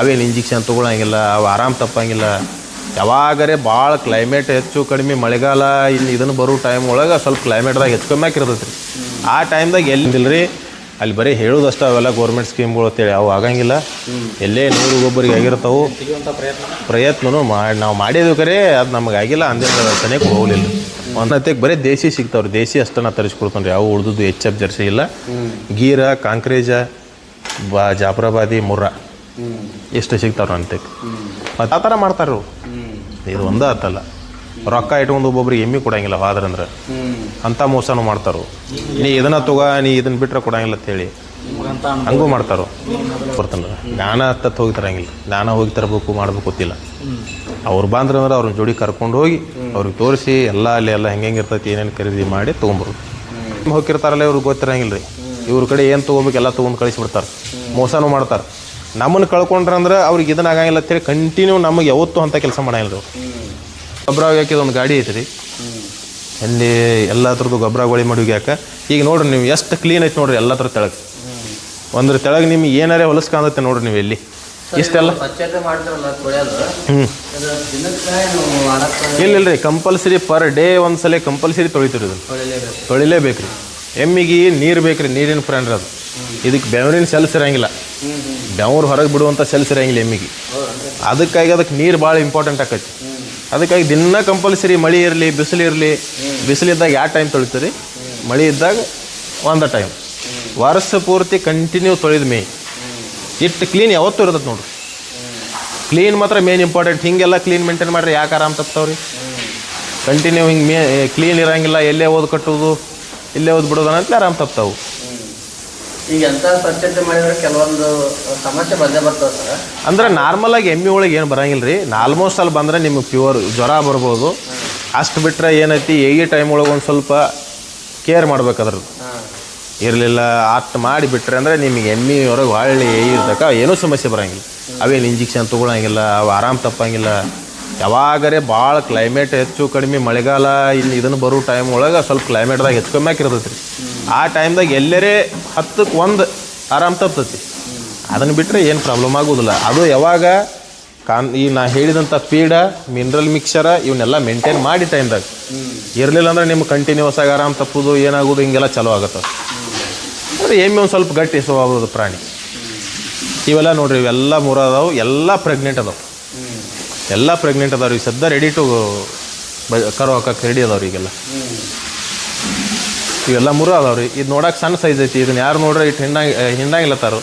ಅವೇನು ಇಂಜೆಕ್ಷನ್ ತೊಗೊಳಂಗಿಲ್ಲ ಅವು ಆರಾಮ್ ತಪ್ಪಂಗಿಲ್ಲ. ಯಾವಾಗರೆ ಭಾಳ ಕ್ಲೈಮೇಟ್ ಹೆಚ್ಚು ಕಡಿಮೆ ಮಳೆಗಾಲ ಇಲ್ಲಿ ಇದನ್ನು ಬರೋ ಟೈಮ್ ಒಳಗೆ ಸ್ವಲ್ಪ ಕ್ಲೈಮೇಟ್ದಾಗ ಹೆಚ್ಚು ಕಮ್ಮಿ ಆಗಿರ್ತೈತೆ ರೀ ಆ ಟೈಮ್ದಾಗ ಎಲ್ಲಿಂದಿಲ್ಲ ರೀ ಅಲ್ಲಿ ಬರೀ ಹೇಳೋದಷ್ಟು ಅವೆಲ್ಲ ಗೌರ್ಮೆಂಟ್ ಸ್ಕೀಮ್ಗಳು ಅಂತೇಳಿ ಅವು ಆಗಂಗಿಲ್ಲ. ಎಲ್ಲೇ ನೂರು ಗೊಬ್ಬರಿಗೆ ಆಗಿರ್ತಾವೆ. ಪ್ರಯತ್ನನೂ ಮಾಡಿ ನಾವು ಮಾಡಿದ್ವಿ ಕರೆ ಅದು ನಮಗೆ ಆಗಿಲ್ಲ ಅಂದಿನ ಸನಿಯಕ್ಕೆ ಹೋಗಲಿಲ್ಲ. ಒಂದತ್ತೆಗೆ ಬರೀ ದೇಸಿ ಸಿಗ್ತಾವ್ರಿ ದೇಸಿ ಅಷ್ಟನ್ನ ತರಿಸ್ಕೊಡ್ತಾನೆ ರೀ ಅವು ಉಳ್ದದ್ದು ಎಚ್ ಎಫ್ ಜರ್ಸಿ ಇಲ್ಲ. ಗೀರ ಕಾಂಕ್ರೇಜ ಬಾ ಜಾಫ್ರಾಬಾದಿ ಮುರ್ರ. ಇಷ್ಟು ಸಿಗ್ತಾರೋ ಅಂತಕ್ಕೆ ಮತ್ತು ಆ ಥರ ಮಾಡ್ತಾರೆ ಅವ್ರು. ಇದು ಒಂದೇ ಆತಲ್ಲ. ರೊಕ್ಕ ಇಟ್ಕೊಂಡು ಒಬ್ಬೊಬ್ರಿಗೆ ಎಮ್ಮಿ ಕೊಡಂಗಿಲ್ಲ ಹೋದ್ರಂದ್ರೆ ಅಂಥ ಮೋಸನೂ ಮಾಡ್ತಾರೋ ನೀ ಇದನ್ನ ತಗೋ ನೀ ಇದನ್ನ ಬಿಟ್ಟರೆ ಕೊಡಂಗಿಲ್ಲ ಅಂತೇಳಿ ಹಂಗೂ ಮಾಡ್ತಾರೋ ಬರ್ತಾನೆ ಜ್ಞಾನ ಹತ್ತತ್ತು ಹೋಗಿ ತರಂಗಿಲ್ಲ. ಜ್ಞಾನ ಹೋಗಿ ತರಬೇಕು ಮಾಡ್ಬೇಕು ಗೊತ್ತಿಲ್ಲ. ಅವ್ರು ಬಂದ್ರಂದ್ರೆ ಅವ್ರನ್ನ ಜೋಡಿ ಕರ್ಕೊಂಡು ಹೋಗಿ ಅವ್ರಿಗೆ ತೋರಿಸಿ ಎಲ್ಲ ಅಲ್ಲಿ ಎಲ್ಲ ಹೆಂಗೆ ಹೆಂಗೆ ಇರ್ತೈತಿ ಏನೇನು ಖರೀದಿ ಮಾಡಿ ತೊಗೊಂಬರೋದು. ಹೋಗಿರ್ತಾರಲ್ಲ ಇವ್ರಿಗೆ ಗೊತ್ತಿರಂಗಿಲ್ಲ ರೀ. ಇವ್ರ ಕಡೆ ಏನು ತೊಗೊಬೇಕು ಎಲ್ಲ ತೊಗೊಂಡು ಕಳಿಸ್ಬಿಡ್ತಾರೆ. ಮೋಸನೂ ಮಾಡ್ತಾರೆ. ನಮ್ಮನ್ನು ಕಳ್ಕೊಂಡ್ರೆ ಅಂದ್ರೆ ಅವ್ರಿಗೆ ಇದನ್ನ ಆಗಂಗಿಲ್ಲ ಅಂತೇಳಿ ಕಂಟಿನ್ಯೂ ನಮಗೆ ಯಾವತ್ತೂ ಅಂತ ಕೆಲಸ ಮಾಡಂಗಿಲ್ಲ ರೀ ಗೊಬ್ಬರ ಹಾಕಿದ ಒಂದು ಗಾಡಿ ಐತ್ರಿ. ಅಲ್ಲಿ ಎಲ್ಲ ಥರದ್ದು ಗೊಬ್ಬರ ಗೋಳಿ ಮಾಡಿ ಹೋಗ್ಯಾಕ. ಈಗ ನೋಡ್ರಿ ನೀವು ಎಷ್ಟು ಕ್ಲೀನ್ ಐತೆ ನೋಡ್ರಿ ಎಲ್ಲ ಥರ ತೆಳಗೆ. ಒಂದ್ರ ತೆಳಗೆ ನಿಮ್ಗೆ ಏನಾರೇ ಹೊಲಸ್ಕೊಂಡತ್ತೆ ನೋಡ್ರಿ ನೀವು ಎಲ್ಲಿ. ಇಷ್ಟೆಲ್ಲ? ಹ್ಞೂ ಇಲ್ಲ ಇಲ್ಲ ರೀ ಕಂಪಲ್ಸರಿ ಪರ್ ಡೇ ಒಂದ್ಸಲ ಕಂಪಲ್ಸರಿ ತೊಳಿತೀರಿ ಇದನ್ನು. ತೊಳಿಲೇಬೇಕು. ರೀ ಎಮ್ಮಿಗೆ ನೀರು ಬೇಕು ರೀ ನೀರಿನ ಫ್ರೆಂಡ್ ಅದು. ಇದಕ್ಕೆ ಬೆವರಿನ ಸೆಲ್ಸ್ ಇರಂಗಿಲ್ಲ. ಬೆವರು ಹೊರಗೆ ಬಿಡುವಂಥ ಸೆಲ್ಸ್ ಇರಂಗಿಲ್ಲ ಎಮ್ಮಿಗೆ. ಅದಕ್ಕಾಗಿ ಅದಕ್ಕೆ ನೀರು ಭಾಳ ಇಂಪಾರ್ಟೆಂಟ್ ಆಕೈತಿ. ಅದಕ್ಕಾಗಿ ದಿನ ಕಂಪಲ್ಸರಿ ಮಳೆ ಇರಲಿ, ಬಿಸಿಲು ಇರಲಿ ಬಿಸಿಲಿದ್ದಾಗ ಯಾವ ಟೈಮ್ ತೊಳಿತೀರಿ? ಮಳೆ ಇದ್ದಾಗ ಒಂದು ಟೈಮ್ ವರ್ಷ ಪೂರ್ತಿ ಕಂಟಿನ್ಯೂ ತೊಳೆದ ಮೇ. ಇಟ್ಟು ಕ್ಲೀನ್ ಯಾವತ್ತೂ ಇರ್ತದೆ ನೋಡ್ರಿ. ಕ್ಲೀನ್ ಮಾತ್ರ ಮೇನ್ ಇಂಪಾರ್ಟೆಂಟ್ ಹಿಂಗೆಲ್ಲ ಕ್ಲೀನ್ ಮೇಂಟೈನ್ ಮಾಡಿರಿ ಯಾಕೆ ಆರಾಮ್ ತಪ್ತಾವ್ರಿ? ಕಂಟಿನ್ಯೂ ಹಿಂಗೆ ಮೇ ಕ್ಲೀನ್ ಇರೋಂಗಿಲ್ಲ, ಎಲ್ಲೇ ಓದ್ ಕಟ್ಟೋದು, ಇಲ್ಲೇ ಓದ್ ಬಿಡೋದು ಅಂತ ಆರಾಮ್ ತಪ್ತಾವು. ಈಗ ಎಂಥ ಸ್ವಚ್ಛತೆ ಮಾಡಿದ್ರೆ ಕೆಲವೊಂದು ಸಮಸ್ಯೆ ಬಂದೇ ಬರ್ತದೆ ಸರ್. ಅಂದ್ರೆ ನಾರ್ಮಲ್ ಆಗಿ ಎಮ್ಮೆ ಒಳಗೆ ಏನು ಬರಂಗಿಲ್ಲ ರೀ ಆಲ್ಮೋಸ್ಟ್ ಅಲ್ಲಿ ಬಂದ್ರೆ ನಿಮಗೆ ಪ್ಯೂರ್ ಜ್ವರ ಬರ್ಬೋದು. ಅಷ್ಟು ಬಿಟ್ಟರೆ ಏನೈತಿ ಈ ಟೈಮ್ ಒಳಗೆ ಒಂದು ಸ್ವಲ್ಪ ಕೇರ್ ಮಾಡ್ಬೇಕು ಅದ್ರದ್ದು. ಇರಲಿಲ್ಲ ಅಷ್ಟು ಮಾಡಿ ಬಿಟ್ರೆ ಅಂದರೆ ನಿಮಗೆ ಎಮ್ಮೆ ಹೊರಗೆ ಹೊಳ್ಳಿ ಇರ್ತಕ್ಕ ಏನೂ ಸಮಸ್ಯೆ ಬರಂಗಿಲ್ಲ. ಅವೇನು ಇಂಜೆಕ್ಷನ್ ತೊಗೊಳಂಗಿಲ್ಲ ಅವು ಆರಾಮ್ ತಪ್ಪಂಗಿಲ್ಲ. ಯಾವಾಗರೆ ಭಾಳ ಕ್ಲೈಮೇಟ್ ಹೆಚ್ಚು ಕಡಿಮೆ ಮಳೆಗಾಲ ಇಲ್ಲಿ ಇದನ್ನು ಬರೋ ಟೈಮ್ ಒಳಗೆ ಸ್ವಲ್ಪ ಕ್ಲೈಮೇಟ್ದಾಗ ಹೆಚ್ಚು ಕಮ್ಮಿ ಆಗಿರ್ತೈತಿ ರೀ ಆ ಟೈಮ್ದಾಗ ಎಲ್ಲರೇ ಹತ್ತಕ್ಕೆ ಒಂದು ಆರಾಮ್ ತಪ್ತೈತಿ. ಅದನ್ನು ಬಿಟ್ಟರೆ ಏನು ಪ್ರಾಬ್ಲಮ್ ಆಗೋದಿಲ್ಲ. ಅದು ಯಾವಾಗ ಕಾನ್ ಈ ನಾ ಹೇಳಿದಂಥ ಪೀಡ ಮಿನರಲ್ ಮಿಕ್ಸರ ಇವನ್ನೆಲ್ಲ ಮೇಂಟೈನ್ ಮಾಡಿ ಟೈಮ್ದಾಗ ಇರಲಿಲ್ಲ ಅಂದ್ರೆ ನಿಮ್ಗೆ ಕಂಟಿನ್ಯೂಸ್ ಆಗಿ ಆರಾಮ್ ತಪ್ಪೋದು, ಏನಾಗೋದು, ಹಿಂಗೆಲ್ಲ ಚಲೋ ಆಗುತ್ತೆ. ಅಂದರೆ ಎಮ್ಮೆ ಒಂದು ಸ್ವಲ್ಪ ಗಟ್ಟಿ ಸ್ವಭಾವದ ಪ್ರಾಣಿ. ಇವೆಲ್ಲ ನೋಡ್ರಿ ಇವೆಲ್ಲ ಮೂರು ಅದಾವು ಎಲ್ಲ ಪ್ರೆಗ್ನೆಂಟ್ ಅದಾವು. ಎಲ್ಲ ಪ್ರೆಗ್ನೆಂಟ್ ಅದಾವ್ರಿ ಈಗ ಸದ್ಯ ರೆಡಿ ಟು ಕರು ಹಾಕಕ್ಕೆ ರೆಡಿ ಅದಾವ್ರಿ ಈಗೆಲ್ಲ. ಇವೆಲ್ಲ ಮೂರು ಅದಾವ್ರಿ. ಇದು ನೋಡಕ್ಕೆ ಸಣ್ಣ ಸೈಜ್ ಐತಿ. ಇದನ್ನ ಯಾರು ನೋಡ್ರಿ ಇಟ್ಟು ಹಿಂಡಂಗ ಹಿಂಡಂಗಿಲ್ಲತ್ತಾರು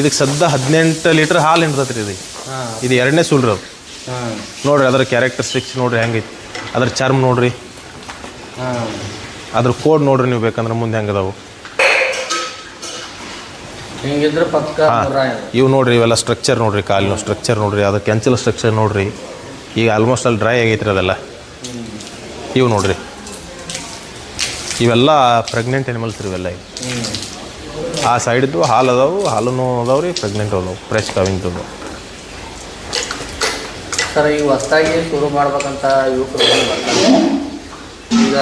ಇದಕ್ಕೆ ಸದ್ಯ ಹದಿನೆಂಟು ಲೀಟ್ರ್ ಹಾಲು ಹಿಂಡ್ತತ್ರಿ ರೀ ಇದು ಇದು ಎರಡನೇ ಸುಳ್ರಿ ಅದು. ನೋಡ್ರಿ ಅದ್ರ ಕ್ಯಾರೆಕ್ಟರಿಸ್ಟಿಕ್ಸ್ ನೋಡ್ರಿ ಹೆಂಗೈತಿ. ಅದ್ರ ಚರ್ಮ ನೋಡ್ರಿ. ಅದ್ರ ಕೋಡ್ ನೋಡ್ರಿ ನೀವು ಬೇಕಂದ್ರೆ ಮುಂದೆ ಹೆಂಗದಾವು. ಹಿಂಗಿದ್ರೆ ಪಕ್ಕ ನೂರ ಇವು ನೋಡ್ರಿ ಇವೆಲ್ಲ ಸ್ಟ್ರಕ್ಚರ್ ನೋಡ್ರಿ ಕಾಲಿನ ಸ್ಟ್ರಕ್ಚರ್ ನೋಡ್ರಿ ಅದು ಕೆಂಚಲ ಸ್ಟ್ರಕ್ಚರ್ ನೋಡ್ರಿ. ಈಗ ಆಲ್ಮೋಸ್ಟ್ ಅಲ್ಲಿ ಡ್ರೈ ಆಗೈತ್ರಿ ಅದೆಲ್ಲ. ಇವು ನೋಡ್ರಿ. ಇವೆಲ್ಲ ಪ್ರೆಗ್ನೆಂಟ್ ಅನಿಮಲ್ಸ್ ರೀ ಇವೆಲ್ಲ ಇವು. ಆ ಸೈಡ್ದು ಹಾಲು ಅದಾವು ಹಾಲು ಅದಾವ ರೀ ಪ್ರೆಗ್ನೆಂಟ್ ಅದಾವು ಫ್ರೆಶ್ ಕವಿಂಗ್ ಸರ್ ಈಗ ಹೊಸ್ದಾಗಿ ಶುರು ಮಾಡ್ಬೇಕಂತ ಯುವಕರು ಈಗ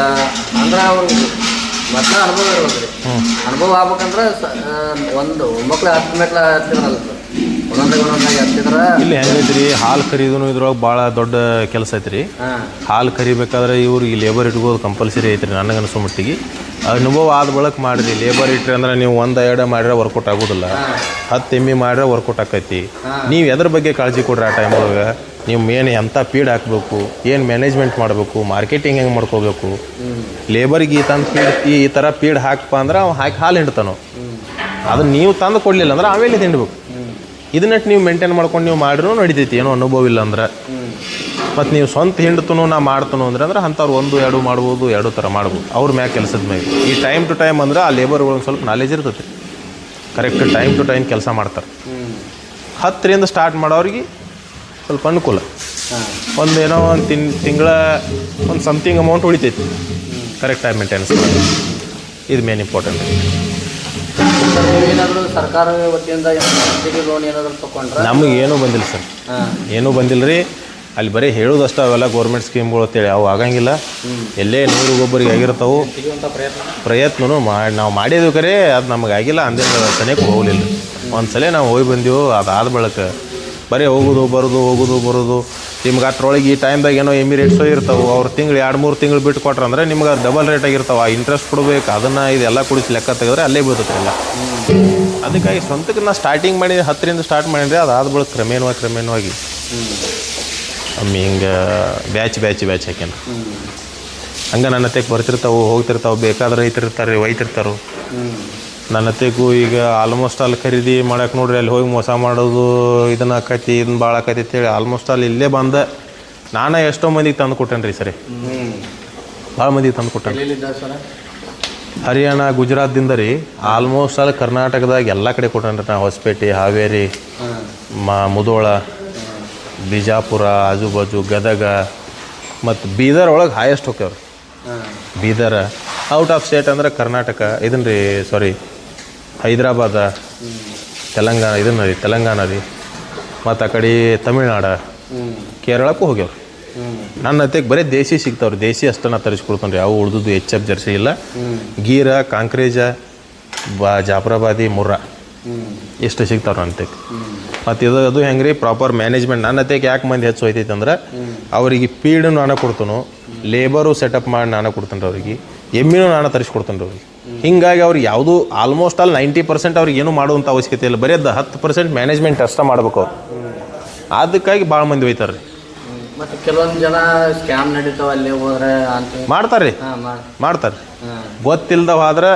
ಅಂದ್ರೆ ಅವ್ರಿಗೆ ಮೊದಲ ಅನುಭವ ಇರ್ಬೇಕ್ರಿ. ಅನುಭವ ಆಗ್ಬೇಕಂದ್ರೆ ಒಂದು ಹತ್ತು ಮೆಟ್ಲ ಹತ್ತಿದ್ರಲ್ಲ ಸರ್. ಒಂದೊಂದಾಗಿ ಒಂದೊಂದಾಗಿ ಹತ್ತಿದ್ರೆ ಇಲ್ಲಿ ಹೆಂಗೈತ್ರಿ ಹಾಲು ಖರೀದನು ಇದ್ರೊಳಗೆ ಭಾಳ ದೊಡ್ಡ ಕೆಲಸ ಐತ್ರಿ. ಹಾಲು ಕರಿಬೇಕಾದ್ರೆ ಇವ್ರಿಗೆ ಲೇಬರ್ ಇಟ್ಕೋದು ಕಂಪಲ್ಸರಿ ಐತ್ರಿ ನನಗೆ ಅನಿಸೋ ಮಟ್ಟಿಗೆ. ಅನುಭವ ಆದ ಬಳಕ ಮಾಡಿರಿ ಲೇಬರ್ ಇಟ್ರಿ ಅಂದ್ರೆ ನೀವು ಒಂದು ಎರಡು ಮಾಡಿದ್ರೆ ವರ್ಕೌಟ್ ಆಗೋದಿಲ್ಲ. ಹತ್ತು ಎಮ್ಮಿ ಮಾಡಿದ್ರೆ ವರ್ಕೌಟ್ ಆಕೈತಿ. ನೀವು ಎದ್ರ ಬಗ್ಗೆ ಕಾಳಜಿ ಕೊಡ್ರಿ ಆ ಟೈಮ್ ಒಳಗೆ? ನೀವು ಏನು ಎಂಥ ಪೀಡ್ ಹಾಕಬೇಕು, ಏನು ಮ್ಯಾನೇಜ್ಮೆಂಟ್ ಮಾಡಬೇಕು ಮಾರ್ಕೆಟಿಂಗ್ ಹೆಂಗೆ ಮಾಡ್ಕೋಬೇಕು? ಲೇಬರ್ಗೆ ಈ ತಂದು ಪೀಡ್ ಈ ಥರ ಪೀಡ್ ಹಾಕಪ್ಪ ಅಂದ್ರೆ ಅವ ಹಾಕಿ ಹಾಲು ಹಿಂಡ್ತಾನೋ. ಅದನ್ನ ನೀವು ತಂದು ಕೊಡಲಿಲ್ಲ ಅಂದ್ರೆ ಆಮೇಲೆ ಹಿಂಡ್ಬೇಕು ಇದನ್ನಟ್ಟು ನೀವು ಮೇಂಟೈನ್ ಮಾಡ್ಕೊಂಡು ನೀವು ಮಾಡಿರೂ ನಡಿತೈತಿ, ಏನೋ ಅನುಭವ ಇಲ್ಲ ಅಂದ್ರೆ. ಮತ್ತು ನೀವು ಸ್ವಂತ ಹಿಂಡ್ತನೂ ನಾ ಮಾಡ್ತನು ಅಂದ್ರೆ ಅಂದ್ರೆ ಅಂಥವ್ರು ಒಂದು, ಎರಡು ಮಾಡ್ಬೋದು, ಎರಡು ಥರ ಮಾಡ್ಬೋದು. ಅವ್ರ ಮ್ಯಾಗ ಕೆಲಸದ ಮ್ಯಾಗ. ಈ ಟೈಮ್ ಟು ಟೈಮ್ ಅಂದ್ರೆ ಆ ಲೇಬರ್ಗಳು ಒಂದು ಸ್ವಲ್ಪ ನಾಲೆಜ್ ಇರ್ತೈತಿ. ಕರೆಕ್ಟ್ ಟೈಮ್ ಟು ಟೈಮ್ ಕೆಲಸ ಮಾಡ್ತಾರೆ. ಹತ್ತರಿಂದ ಸ್ಟಾರ್ಟ್ ಮಾಡೋರಿಗೆ ಸ್ವಲ್ಪ ಅನುಕೂಲ. ಒಂದು ಏನೋ ಒಂದು ತಿನ್ ತಿಂಗಳ ಒಂದು ಸಮಥಿಂಗ್ ಅಮೌಂಟ್ ಉಳಿತೈತಿ. ಕರೆಕ್ಟ್ ಟೈಮ್ ಮೇಂಟೆನೆನ್ಸ್ ಮಾಡಿ. ಇದು ಮೇನ್ ಇಂಪಾರ್ಟೆಂಟ್ ಸರ್ಕಾರ ನಮಗೆ ಏನೂ ಬಂದಿಲ್ಲ ಸರ್. ಏನೂ ಬಂದಿಲ್ಲ ರೀ. ಅಲ್ಲಿ ಬರೀ ಹೇಳೋದಷ್ಟು ಅವೆಲ್ಲ ಗೌರ್ಮೆಂಟ್ ಸ್ಕೀಮ್ಗಳು ಅಂತೇಳಿ ಅವು ಆಗಂಗಿಲ್ಲ. ಎಲ್ಲೇ ನೂರು ಒಬ್ಬರಿಗೆ ಆಗಿರ್ತಾವೆ. ಪ್ರಯತ್ನೂ? ಮಾಡಿ ನಾವು ಮಾಡಿದ್ವಿ ಕರೆ ಅದು ನಮಗೆ ಆಗಿಲ್ಲ ಅಂದಿನ ಸನಿಯಕ್ಕೆ ಹೋಗಲಿಲ್ಲ. ಒಂದು ಸಲ ನಾವು ಹೋಗಿ ಬಂದೆವು ಅದಾದ ಬಳಿಕ. ಬರೀ ಹೋಗೋದು, ಬರೋದು ಹೋಗೋದು, ಬರೋದು. ನಿಮ್ಗೆ ಅಷ್ಟರೊಳಗೆ ಈ ಟೈಮ್ದಾಗ ಏನೋ ಎಮ್ಮಿ ರೇಟ್ಸು ಇರ್ತಾವೆ, ಅವ್ರು ತಿಂಗಳು, ಎರಡು ಮೂರು ತಿಂಗಳು ಬಿಟ್ಟು ಕೊಟ್ರೆ ಅಂದ್ರೆ ನಿಮ್ಗೆ ಡಬಲ್ ರೇಟ್ ಆಗಿರ್ತಾವೆ. ಆ ಇಂಟ್ರೆಸ್ಟ್ ಕೊಡ್ಬೇಕು, ಅದನ್ನು ಇದೆಲ್ಲ ಕುಡಿಸಿ ಲೆಕ್ಕ ತೆಗೆದ್ರೆ ಅಲ್ಲೇ ಬೀಳ್ತೈತೆ ಅದಕ್ಕಾಗಿ ಸ್ವಂತಕ್ಕೆ ನಾನು ಸ್ಟಾರ್ಟಿಂಗ್ ಮಾಡಿ ಹತ್ತರಿಂದ ಸ್ಟಾರ್ಟ್ ಮಾಡಿದ್ರೆ ಅದಾದ ಬಳಿಕ ಕ್ರಮೇಣವಾಗಿ ಕ್ರಮೇಣವಾಗಿ. ಅಮ್ಮ ಹಿಂಗೆ ಬ್ಯಾಚ್ ಬ್ಯಾಚ್ ಬ್ಯಾಚ್ ಹಾಕ್ಯಾನ. ಹಂಗೆ ನನ್ನ ಹತ್ತಿಗೆ ಬರ್ತಿರ್ತಾವೆ, ಹೋಗ್ತಿರ್ತಾವೆ, ಬೇಕಾದ್ರೆ ರೈತರಿರ್ತಾರೆ ಒಯ್ತಿರ್ತಾರೆ ನನ್ನ ಈಗ ಆಲ್ಮೋಸ್ಟ್ ಅಲ್ಲಿ ಖರೀದಿ ಮಾಡಕ್ಕೆ ನೋಡ್ರಿ ಅಲ್ಲಿ ಹೋಗಿ ಮೋಸ ಮಾಡೋದು ಇದನ್ನ ಆಕೈತಿ ಇದನ್ನ ಭಾಳ ಆಕೈತಿ ಅಂತೇಳಿ ಆಲ್ಮೋಸ್ಟ್ ಅಲ್ಲಿ ಇಲ್ಲೇ ಬಂದ ನಾನೇ ಎಷ್ಟೋ ಮಂದಿಗೆ ತಂದು ಕೊಟ್ಟೇನೆ ರೀ ಸರಿ. ಭಾಳ ಮಂದಿಗೆ ತಂದು ಕೊಟ್ಟೇನೆ ಹರಿಯಾಣ ಗುಜರಾತ್ದಿಂದ ರೀ ಆಲ್ಮೋಸ್ಟ್ ಅಲ್ಲಿ ಕರ್ನಾಟಕದಾಗ ಎಲ್ಲ ಕಡೆ ಕೊಟ್ಟೇನ್ರಿ ನಾ ಹೊಸಪೇಟೆ ಹಾವೇರಿ ಮಾ ಮುದೋಳ ಬಿಜಾಪುರ ಆಜುಬಾಜು ಗದಗ ಮತ್ತು ಬೀದರ್ ಒಳಗೆ ಹೈಯೆಸ್ಟ್ ಹೋಗ್ಯಾವ್ರಿ. ಬೀದರ್ ಔಟ್ ಆಫ್ ಸ್ಟೇಟ್ ಅಂದ್ರೆ ಕರ್ನಾಟಕ ಇದನ್ನ ರೀ ಸಾರಿ ಹೈದ್ರಾಬಾದ, ತೆಲಂಗಾಣ ಇದನ್ನ ರೀ ತೆಲಂಗಾಣ ರೀ ಮತ್ತು ಆ ಕಡೆ ತಮಿಳ್ನಾಡು, ಕೇರಳಕ್ಕೂ ಹೋಗ್ಯವ್ರು. ನನ್ನ ಅತ್ತೆಗೆ ಬರೀ ದೇಸಿ ಸಿಗ್ತಾವ್ರಿ, ದೇಸಿ ಅಷ್ಟನ್ನು ತರಿಸ್ಕೊಡ್ತಾನೆ ಅವು ಉಳ್ದುದು ಎಚ್ ಎಫ್ ಜರ್ಸಿ ಇಲ್ಲ. ಗೀರ, ಕಾಂಕ್ರೇಜ, ಬಾ, ಜಾಫರಾಬಾದಿ, ಮುರ್ರಾ, ಎಷ್ಟು ಸಿಗ್ತಾವ್ರಿ ನನ್ನ ತೆಗೆ ಮತ್ತು ಇದು ಅದು ಹೆಂಗೆ ರೀ ಪ್ರಾಪರ್ ಮ್ಯಾನೇಜ್ಮೆಂಟ್ ನನ್ನ ಹತ್ತಿಗೆ ಯಾಕೆ ಮಂದಿ ಹೆಚ್ಚು ಹೋಯ್ತೈತೆ ಅಂದ್ರೆ, ಅವರಿಗೆ ಪೀಡು ನಾನು ಕೊಡ್ತಾನು ಲೇಬರು ಸೆಟಪ್ ಮಾಡಿ ನಾನು ಕೊಡ್ತೇನೆ ರೀ ಅವ್ರಿಗೆ, ಎಮ್ಮಿನೂ ನಾನು ತರಿಸ್ಕೊಡ್ತಾನೆ ಅವ್ರಿಗೆ. ಹಿಂಗಾಗಿ ಅವ್ರು ಯಾವುದು ಆಲ್ಮೋಸ್ಟ್ ಆಲ್ ನೈಂಟಿ ಪರ್ಸೆಂಟ್ ಅವ್ರಿಗೆ ಏನು ಮಾಡುವಂಥ ಅವಶ್ಯಕತೆ ಇಲ್ಲ. ಬರೀ ಅದು ಹತ್ತು ಪರ್ಸೆಂಟ್ ಮ್ಯಾನೇಜ್ಮೆಂಟ್ ಅಷ್ಟೇ ಮಾಡ್ಬೇಕು ಅವ್ರು. ಅದಕ್ಕಾಗಿ ಭಾಳ ಮಂದಿ ಹೋಯ್ತಾರೆ ರೀ ಮತ್ತು ಕೆಲವೊಂದು ಜನ ಸ್ಕ್ಯಾಮ್ ನಡೀತಾವ ಅಲ್ಲಿ ಹೋದ್ರೆ ಅಂತ ಮಾಡ್ತಾರೆ. ರೀ ಮಾಡ್ತಾರೆ. ಗೊತ್ತಿಲ್ಲದ ಗೊತ್ತಿಲ್ದವ ಆದ್ರೆ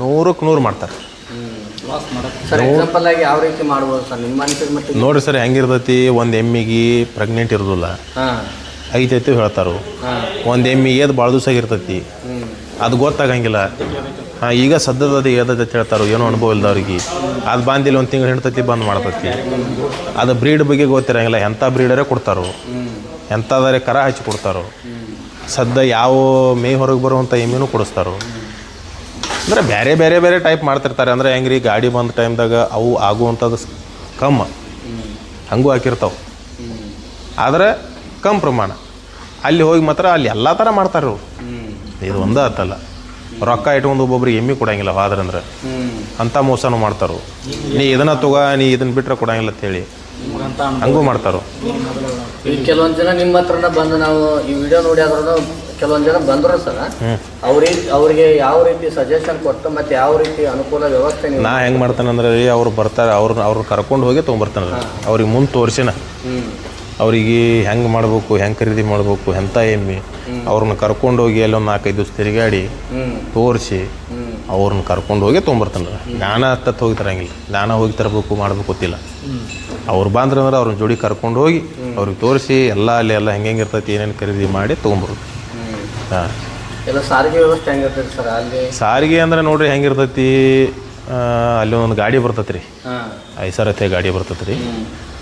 ನೂರಕ್ಕೆ ನೂರು ಮಾಡ್ತಾರೆ. ಸರ್ ಎಕ್ಸಾಂಪಲ್ ಆಗಿ ಯಾವ ರೀತಿ ಮಾಡ್ಬೋದು ಸರ್? ನಿಮ್ಮ ಅನಿಸಿದ ಮಟ್ಟಿಗೆ ನೋಡ್ರಿ ಸರ್ ಹೆಂಗಿರ್ತೈತಿ ಒಂದು ಎಮ್ಮಿಗೆ ಪ್ರೆಗ್ನೆಂಟ್ ಇರೋದಿಲ್ಲ. ಐತೈತಿ ಹೇಳ್ತಾರು. ಒಂದು ಎಮ್ಮಿಗೆ ಅದು ಭಾಳ ದಿವಸ ಇರ್ತೈತಿ ಹ್ಞೂ ಅದು ಗೊತ್ತಾಗಂಗಿಲ್ಲ. ಹಾಂ, ಈಗ ಸದ್ಯದ ಅದು ಹೇಳ್ತಾರೋ ಏನೋ ಅನುಭವ ಇಲ್ದವ್ರಿಗೆ ಅದು ಬಂದಿಲ್ಲ ಒಂದು ತಿಂಗಳು ಹಿಡ್ತೈತಿ ಬಂದ್ ಮಾಡ್ತತಿ. ಅದು ಬ್ರೀಡ್ ಬಗ್ಗೆ ಗೊತ್ತಿರಂಗಿಲ್ಲ. ಎಂಥ ಬ್ರೀಡರೇ ಕೊಡ್ತಾರೋ? ಎಂಥದಾರೆ ಕರ ಹಚ್ಚಿ ಕೊಡ್ತಾರೋ? ಸದ್ಯ ಯಾವ ಮೇ ಹೊರಗೆ ಬರುವಂಥ ಎಮ್ಮಿನೂ ಕೊಡಿಸ್ತಾರೋ? ಅಂದರೆ ಬೇರೆ ಬೇರೆ ಬೇರೆ ಟೈಪ್ ಮಾಡ್ತಿರ್ತಾರೆ. ಅಂದ್ರೆ ಹೆಂಗ್ರಿ, ಗಾಡಿ ಬಂದ ಟೈಮ್ದಾಗ ಅವು ಆಗುವಂಥದ್ದು ಕಮ್ಮ. ಹಂಗೂ ಹಾಕಿರ್ತಾವೆ. ಆದರೆ ಕಮ್ ಪ್ರಮಾಣ. ಅಲ್ಲಿ ಹೋಗಿ ಮಾತ್ರ ಅಲ್ಲಿ ಎಲ್ಲ ಥರ ಮಾಡ್ತಾರೆ ಅವ್ರು. ಇದು ಒಂದೇ ಆತಲ್ಲ. ರೊಕ್ಕ ಇಟ್ಕೊಂಡು ಒಬ್ಬೊಬ್ರಿಗೆ ಎಮ್ಮಿ ಕೊಡಂಗಿಲ್ಲ ಫಾದರ್ ಅಂದ್ರೆ ಅಂಥ ಮೋಸನೂ ಮಾಡ್ತಾರೋ. ನೀ ಇದನ್ನ ತಗೋ ನೀ ಇದನ್ನ ಬಿಟ್ರೆ ಕೊಡಂಗಿಲ್ಲ ಅಂತೇಳಿ. ಹಂಗೂ ಮಾಡ್ತಾರೋ. ಈಗ ಕೆಲವೊಂದು ಜನ ನಿಮ್ಮ ಹತ್ರನ ಬಂದು ನಾವು ಈ ವಿಡಿಯೋ ನೋಡಿ ಆದ್ರೂ ಕೆಲವೊಂದು ಜನ ಬಂದ್ರು ಸರ್. ಅವ್ರಿ ಅವ್ರಿಗೆ ಅವ್ರಿಗೆ ಯಾವ ರೀತಿ ಸಜೆಷನ್ ಕೊಟ್ಟು ಮತ್ತೆ ಯಾವ ರೀತಿ ಅನುಕೂಲ ವ್ಯವಸ್ಥೆ ನಾ ಹೆಂಗೆ ಮಾಡ್ತಾನೆ ಅಂದ್ರೆ ರೀ ಅವ್ರು ಬರ್ತಾರೆ ಅವ್ರನ್ನ ಅವ್ರನ್ನ ಕರ್ಕೊಂಡು ಹೋಗಿ ತೊಗೊಂಬರ್ತಾನೆ ರೀ ಅವ್ರಿಗೆ ಮುಂದೆ ತೋರಿಸಿನ. ಅವ್ರಿಗೆ ಹೆಂಗೆ ಮಾಡ್ಬೇಕು ಹೆಂಗೆ ಖರೀದಿ ಮಾಡ್ಬೇಕು ಎಂಥ ಎಮ್ಮಿ. ಅವ್ರನ್ನ ಕರ್ಕೊಂಡು ಹೋಗಿ ಅಲ್ಲಿ ಒಂದು ನಾಲ್ಕೈದು ದಿವಸ ತಿರುಗಾಡಿ ತೋರಿಸಿ ಅವ್ರನ್ನ ಕರ್ಕೊಂಡು ಹೋಗಿ ತೊಗೊಂಬರ್ತಾನೆ ಜ್ಞಾನ ಹತ್ತತ್ತು ಹೋಗಿ ತರಂಗಿಲ್ಲ ಜ್ಞಾನ ಹೋಗಿ ತರಬೇಕು ಮಾಡ್ಬೇಕು ಗೊತ್ತಿಲ್ಲ. ಅವ್ರು ಬಂದ್ರೆ ಅಂದ್ರೆ ಅವ್ರನ್ನ ಜೋಡಿ ಕರ್ಕೊಂಡು ಹೋಗಿ ಅವ್ರಿಗೆ ತೋರಿಸಿ ಎಲ್ಲ ಅಲ್ಲಿ ಎಲ್ಲ ಹೆಂಗೆ ಹೆಂಗೆ ಇರ್ತೈತಿ ಏನೇನು ಖರೀದಿ ಮಾಡಿ ತೊಗೊಂಬರೋದು ಹಾಂ. ಎಲ್ಲ ಸಾರಿಗೆ ವ್ಯವಸ್ಥೆ ಹೆಂಗಿರ್ತೈತೆ ಸರ್ ಅಲ್ಲಿ? ಸಾರಿಗೆ ಅಂದ್ರೆ ನೋಡ್ರಿ ಹೆಂಗಿರ್ತೈತಿ ಅಲ್ಲಿ ಒಂದು ಗಾಡಿ ಬರ್ತೈತೆ ರೀ ಹಾಂ. ಐಸರತ್ತೆ ಗಾಡಿ ಬರ್ತೈತೆ ರೀ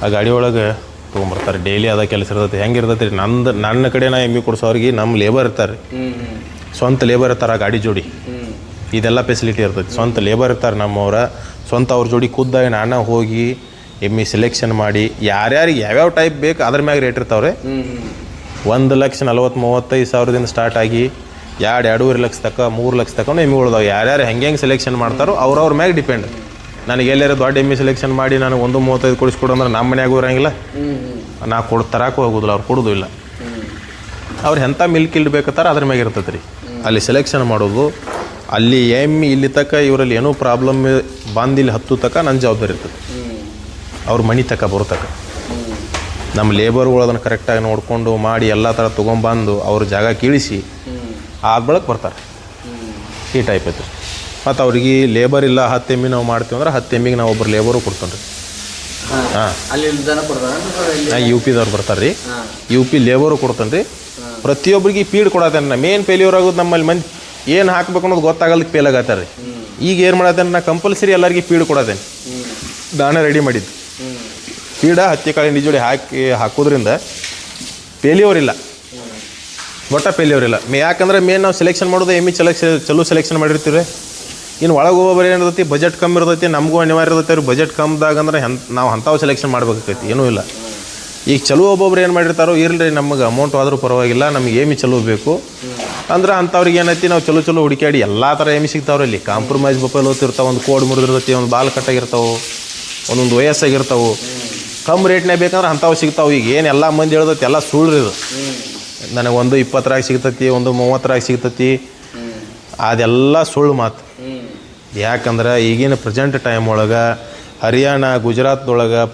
ಆ ಗಾಡಿ ಒಳಗೆ ತೊಗೊಂಬರ್ತಾರೆ. ಡೈಲಿ ಅದ ಕೆಲಸ ಇರ್ತೈತಿ. ಹೆಂಗೆ ಇರ್ತೈತಿ ನಂದು, ನನ್ನ ಕಡೆ ನಾ ಎಮ್ಮಿ ಕೊಡ್ಸೋರಿಗೆ ನಮ್ಮ ಲೇಬರ್ ಇರ್ತಾರೆ. ಸ್ವಂತ ಲೇಬರ್ ಇರ್ತಾರೆ ಗಾಡಿ ಜೋಡಿ. ಇದೆಲ್ಲ ಫೆಸಿಲಿಟಿ ಇರ್ತೈತಿ. ಸ್ವಂತ ಲೇಬರ್ ಇರ್ತಾರೆ ನಮ್ಮವ್ರ. ಸ್ವಂತ ಅವ್ರ ಜೋಡಿ ಖುದ್ದಾಗಿ ನಾನು ಹೋಗಿ ಎಮ್ಮಿ ಸೆಲೆಕ್ಷನ್ ಮಾಡಿ, ಯಾರ್ಯಾರಿಗೆ ಯಾವ್ಯಾವ ಟೈಪ್ ಬೇಕು ಅದ್ರ ಮ್ಯಾಗ ರೇಟ್ ಇರ್ತಾವ್ರೆ. ಒಂದು ಲಕ್ಷ ನಲ್ವತ್ತು ಮೂವತ್ತೈದು ಸಾವಿರದಿಂದ ಸ್ಟಾರ್ಟ್ ಆಗಿ ಎರಡು, ಎರಡೂವರೆ ಲಕ್ಷ ತಕ್ಕ ಮೂರು ಲಕ್ಷ ತಕ್ಕ ಎಮ್ಮಿ ಉಳಿದಾವೆ ಯಾರ್ಯಾರು ಹೆಂಗೆ ಹೆಂಗೆ ಸೆಲೆಕ್ಷನ್ ಮಾಡ್ತಾರೋ ಅವ್ರವ್ರ ಮ್ಯಾಗ ಡಿಪೆಂಡ್ ನನಗೆ ಎಲ್ಲಾರು ದೊಡ್ಡ ಎಮ್ಮಿ ಸೆಲೆಕ್ಷನ್ ಮಾಡಿ ನನಗೆ ಒಂದು ಮೂವತ್ತೈದು ಕೊಡಿಸ್ಕೊಡು ಅಂದ್ರೆ ನಮ್ಮ ಮನೆಯಾಗೂ ಇರೋಂಗಿಲ್ಲ. ನಾ ಕೊಡ್ ಹೋಗೋದಿಲ್ಲ ಅವ್ರು ಕೊಡೋದು ಇಲ್ಲ. ಅವ್ರು ಎಂಥ ಮಿಲ್ಕ್ ಇಲ್ಡ್ ಬೇಕತ್ತಾರ ಅದ್ರ ಮ್ಯಾಗ ಇರ್ತೈತೆ ರೀ. ಅಲ್ಲಿ ಸೆಲೆಕ್ಷನ್ ಮಾಡೋದು ಅಲ್ಲಿ ಎಮ್ಮಿ ಇಲ್ಲಿ ತಕ್ಕ ಇವರಲ್ಲಿ ಏನೂ ಪ್ರಾಬ್ಲಮ್ ಬಂದು ಇಲ್ಲಿ ಹತ್ತು ತಕ್ಕ ನನ್ನ ಜವಾಬ್ದಾರಿ ಇರ್ತದೆ ಅವ್ರು ಅವ್ರ ಮನೆ ತಕ ಬರೋ ತಕ. ನಮ್ಮ ಲೇಬರ್ಗಳು ಅದನ್ನು ಕರೆಕ್ಟಾಗಿ ನೋಡಿಕೊಂಡು ಮಾಡಿ ಎಲ್ಲ ಥರ ತೊಗೊಂಬಂದು ಅವ್ರ ಜಾಗ ಕೀಳಿಸಿ ಆದ ಬಳಕ ಬರ್ತಾರೆ. ಈ ಟೈಪ್ ಐತೆ ಮತ್ತು ಅವ್ರಿಗೆ ಲೇಬರ್ ಇಲ್ಲ ಹತ್ತು ಎಮ್ಮಿ ನಾವು ಮಾಡ್ತೀವಿ ಅಂದ್ರೆ ಹತ್ತು ಎಮ್ಮಿಗೆ ನಾವು ಒಬ್ಬರು ಲೇಬರು ಕೊಡ್ತೇನೆ ರೀ ಹಾಂ. ಯು ಪಿದವ್ರು ಬರ್ತಾರೆ ರೀ ಯು ಪಿ ಲೇಬರು ಕೊಡ್ತೇನೆ ರೀ ಪ್ರತಿಯೊಬ್ಬರಿಗೆ ಪೀಡ್ ಕೊಡತ್ತೇನೆ ನಾ. ಮೇನ್ ಫೇಲ್ಯೂರ್ ಆಗೋದು ನಮ್ಮಲ್ಲಿ ಮಂದಿ ಏನು ಹಾಕ್ಬೇಕು ಅನ್ನೋದು ಗೊತ್ತಾಗಲ್ದಕ್ಕೆ ಫೇಲ್ ಆಗತ್ತಾರೆ ರೀ ಈಗ ಏನು ಮಾಡತ್ತೇನೆ ನಾ? ಕಂಪಲ್ಸರಿ ಎಲ್ಲರಿಗೆ ಪೀಡ್ ಕೊಡತ್ತೇನೆ ದಾನ ದಾಣ ರೆಡಿ ಮಾಡಿದ್ದು ಪೀಡ ಹತ್ತಿ ಕಾಳಿನ ಜೋಡಿ ಹಾಕಿ ಹಾಕೋದ್ರಿಂದ ಫೇಲ್ಯೂರ್ ಇಲ್ಲ. ಒಟ್ಟ ಫೇಲ್ಯೂರ್ ಇಲ್ಲ. ಮೇ ಯಾಕಂದ್ರೆ ಮೇನ್ ನಾವು ಸೆಲೆಕ್ಷನ್ ಮಾಡೋದು ಎಮ್ಮಿ ಸೆಲೆಕ್ಷನ್ ಚಲೋ ಸೆಲೆಕ್ಷನ್ ಮಾಡಿರ್ತೀವಿ ಇನ್ನು ಒಳಗೆ ಹೋಗೋಬರಿ ಏನಿರ್ತೈತಿ? ಬಜೆಟ್ ಕಮ್ಮಿ ಇರ್ತೈತಿ, ನಮಗೂ ಅನಿವಾರ್ಯ ಇರ್ತೈತಿ. ಅವ್ರು ಬಜೆಟ್ ಕಮ್ಮಿದಾಗಂದ್ರೆ ಅಂದ್ರೆ ನಾವು ಅಂಥವು ಸೆಲೆಕ್ಷನ್ ಮಾಡ್ಬೇಕಾಗೈತಿ. ಏನೂ ಇಲ್ಲ. ಈಗ ಚಲೋ ಒಬ್ಬೊಬ್ರು ಏನು ಮಾಡಿರ್ತಾರೋ, ಇರಲಿ, ನಮಗೆ ಅಮೌಂಟ್ ಆದರೂ ಪರವಾಗಿಲ್ಲ, ನಮಗೆ ಏಮಿ ಚಲೋ ಬೇಕು. ಅಂದ್ರೆ ಅಂಥವ್ರಿಗೆ ಏನೈತಿ, ನಾವು ಚಲೋ ಚಲೋ ಹುಡುಕಾಡಿ ಎಲ್ಲ ಥರ ಏಮಿ ಸಿಗ್ತಾವ್ರಿ ಇಲ್ಲಿ ಕಾಂಪ್ರಮೈಸ್ ಬಪ್ಪಲ್ಲಿ ಓದ್ತಿರ್ತಾವೆ, ಒಂದು ಕೋಡ್ ಮುರಿದಿರ್ತೈತಿ, ಒಂದು ಬಾಲ್ ಕಟ್ಟಾಗಿರ್ತಾವೆ ಒಂದೊಂದು ವಯಸ್ಸಾಗಿರ್ತಾವೆ ಕಮ್ಮಿ ರೇಟ್ನೇ ಬೇಕಂದ್ರೆ ಅಂಥವು ಸಿಗ್ತಾವೆ. ಈಗ ಏನು ಎಲ್ಲ ಮಂದಿ ಹೇಳ್ದೈತಿ, ಎಲ್ಲ ಇದು. ನನಗೆ ಒಂದು ಇಪ್ಪತ್ತರಾಗ ಸಿಗ್ತೈತಿ, ಒಂದು ಮೂವತ್ತರಾಗ ಸಿಗ್ತೈತಿ. ಅದೆಲ್ಲ ಸುಳ್ಳು ಮಾತು. ಯಾಕಂದ್ರೆ ಈಗಿನ ಪ್ರೆಸೆಂಟ್ ಟೈಮ್ ಒಳಗೆ ಹರಿಯಾಣ ಗುಜರಾತ್ದೊಳಗೆ